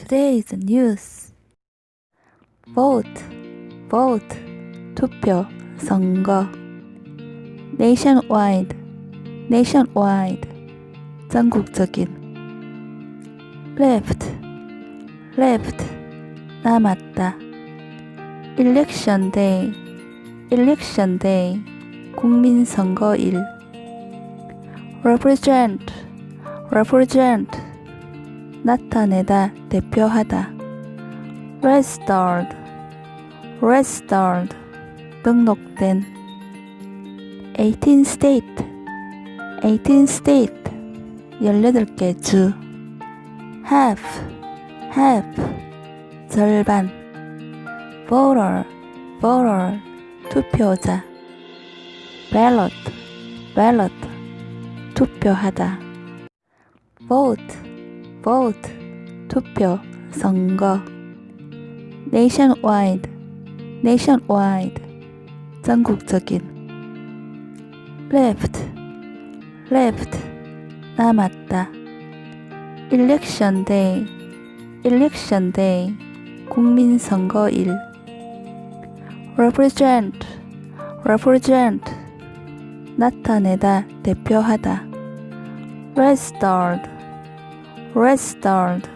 Today's news. Vote, vote, 투표, 선거. Nationwide, nationwide, 전국적인. Left, left, 남았다. Election day, election day, 국민선거일. Represent, represent. 나타내다, 대표하다. registered, registered, 등록된. 18 state, 18 state, 18개 주. half, half, 절반. voter, voter, 투표자. ballot, ballot, 투표하다. vote, vote 투표 선거 nationwide nationwide 전국적인 left left 남았다 election day election day 국민 선거일 represent represent 나타내다 대표하다 restart registered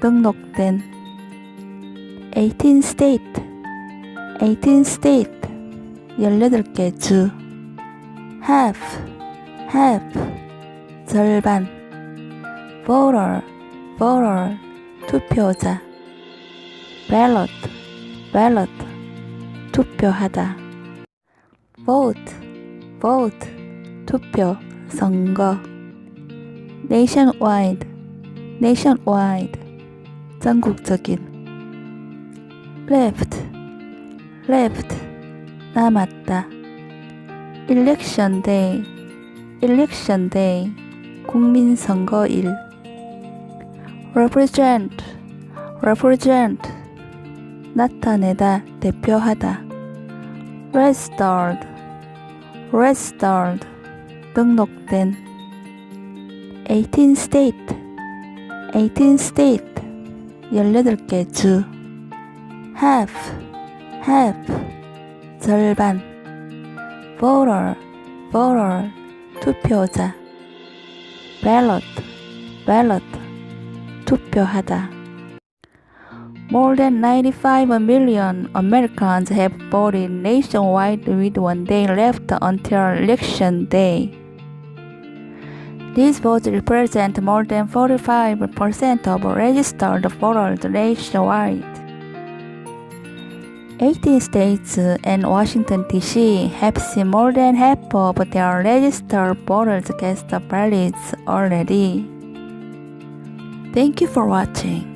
등록된 18 state 18 state 18개 주 half half 절반 voter voter 투표자 ballot ballot 투표하다 vote vote 투표 선거 nationwide nationwide 전국적인 left left 남았다 election day election day 국민선거일 represent represent 나타내다 대표하다 registered registered 등록된 18 state 18 state 18개 주 half half 절반 voter voter 투표자 ballot ballot 투표하다 More than 95 million Americans have voted nationwide with one day left until election day. These votes represent more than 45% of registered voters nationwide. 18 states uh, and Washington, D.C. have seen more than half of their registered voters cast ballots already. Thank you for watching.